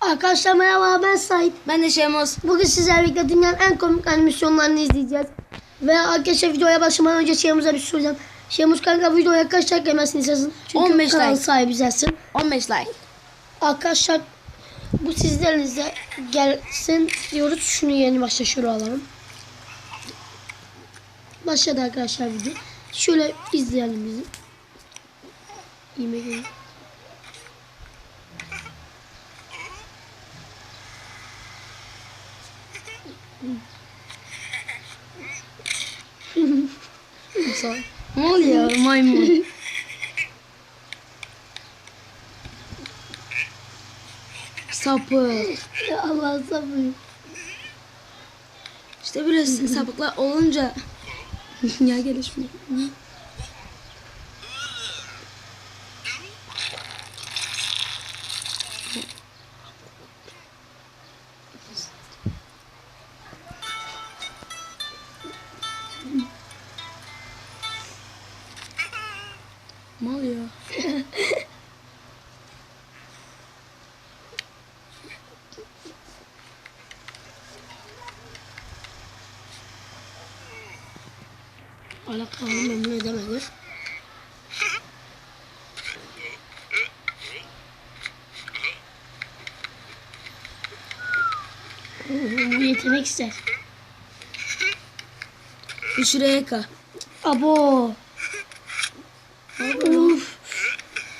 Arkadaşlar merhaba ben Sait. Ben de Şemos. Bugün sizlerle birlikte dünyanın en komik animasyonlarını izleyeceğiz. Ve arkadaşlar videoya başlamadan önce Şemus'a bir şey soracağım. Şemus kanka videoya kaç like gelmesini istiyorsun? Çünkü 15 kanal like. sahibi sensin. 15 like. Arkadaşlar bu sizlerinize gelsin diyoruz. Şunu yeni başta şöyle alalım. Başladı arkadaşlar video. Şöyle izleyelim bizi. Yemek Ne oluyor maymun? Sapık. Allah sabır. İşte böyle sapıklar olunca ya gelişmiyor. Alakamı memnun edemedi. Bu yetenek ister. Şuraya yaka. Abo. Uf.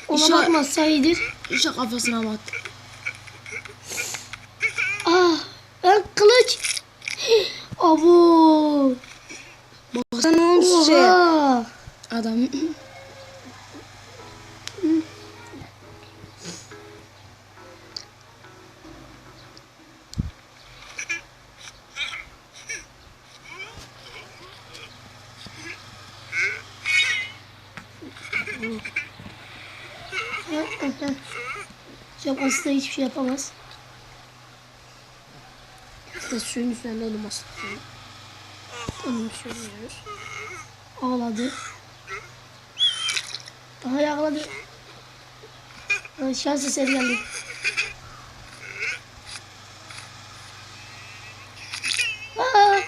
Ona İşe- bakmasaydı. İşte kafasına bak. Ah. Ben kılıç. Abo. Baksana ne olmuş şey. Oha. Adam. Yapması da hiçbir şey yapamaz. İşte suyun üzerinde olmaz. Onu söylüyoruz. Ağladı. Daha ağladı. Ha, Şans eseri geldi.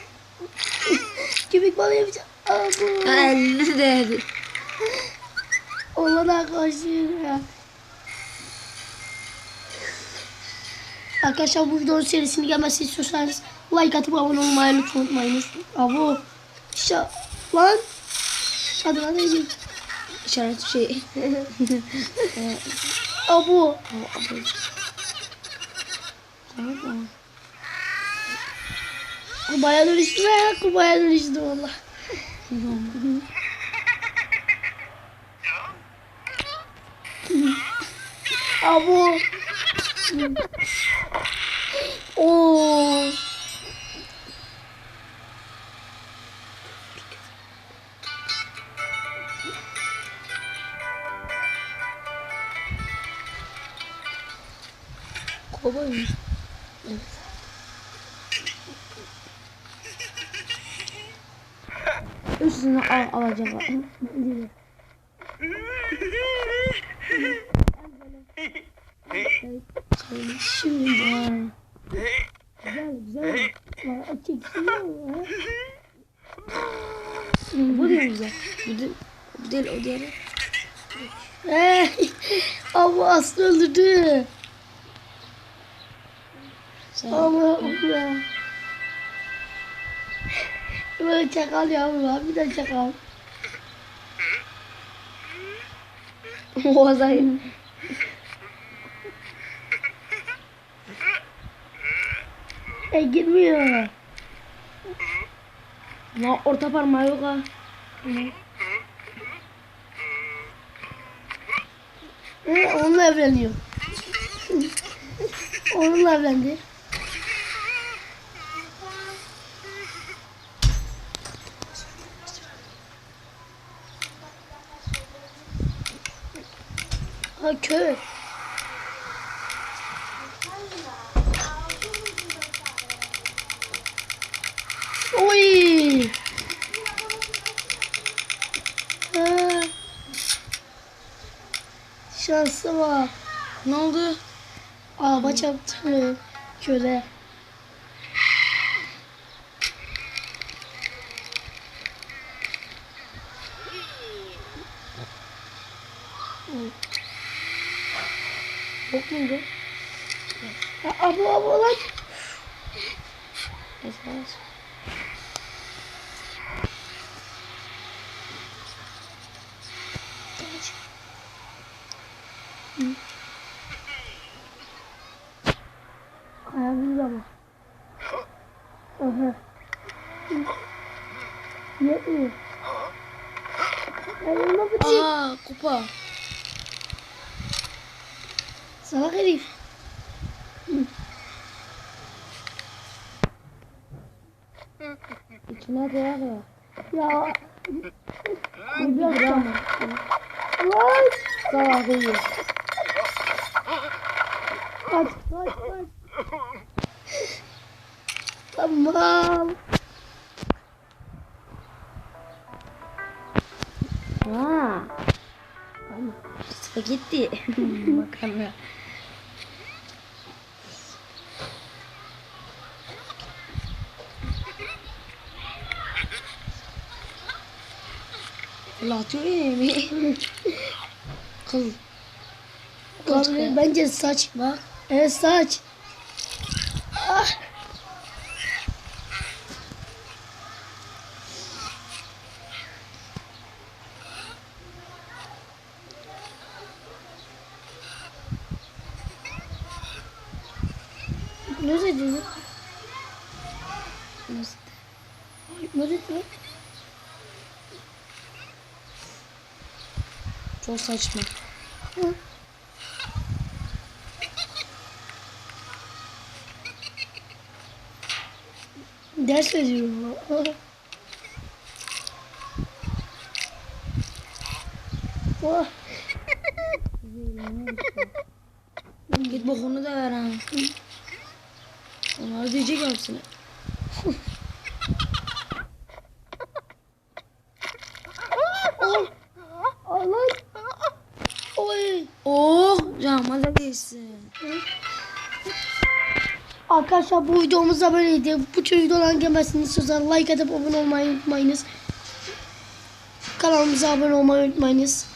Köpek balığı yapacağım. Elli dedi. Ona da koşuyor ya. Arkadaşlar bu videonun serisini gelmesini istiyorsanız like atıp abone olmayı unutmayınız. Abo. İşte lan. Hadi hadi hadi. İşaret şey. Abo. Tamam. Kubaya dönüştü ya. Kubaya dönüştü valla. Abo. Kovboy mu? Üstüne al alacak. Şimdi. Ha. Güzel güzel. Ya. Bu değil güzel. Bu değil, değil o diğeri. Hey, ama Aslı öldürdü. Allah'ım ya. Böyle çakal yavrum. Bir de çakal. o azayım. E girmiyor. Lan orta parmağı yok ha. E, onunla evleniyor. onunla evlendi. Ha kör. Oy. Ha. Şansa bak. Ne oldu? Araba çarptı. Köle. Ha, abla abla lan. Esas. Ayağımız ama. Aha. Yetmiyor. Ayağıma bıçak. Aa kupa. Salak herif. İçine koyar ya. Ya. Bir gram. Lan. Salak değil. Kaç kaç kaç. Tamam. Ha. Spagetti. Makarna. Fırlatıyor yemeği. Kıl. Abi, bence saç. Bak. Evet saç. Ah. Ne dedi? Nasıl? Ne dedi? Çok saçma. Hı. Ders veriyorum. Oh. Git bokunu da ver ha. Onlar diyecek hepsini. da geçsin. Arkadaşlar bu videomuz da böyleydi. Bu tür videoların gelmesini istiyorsanız like atıp abone olmayı unutmayınız. Kanalımıza abone olmayı unutmayınız.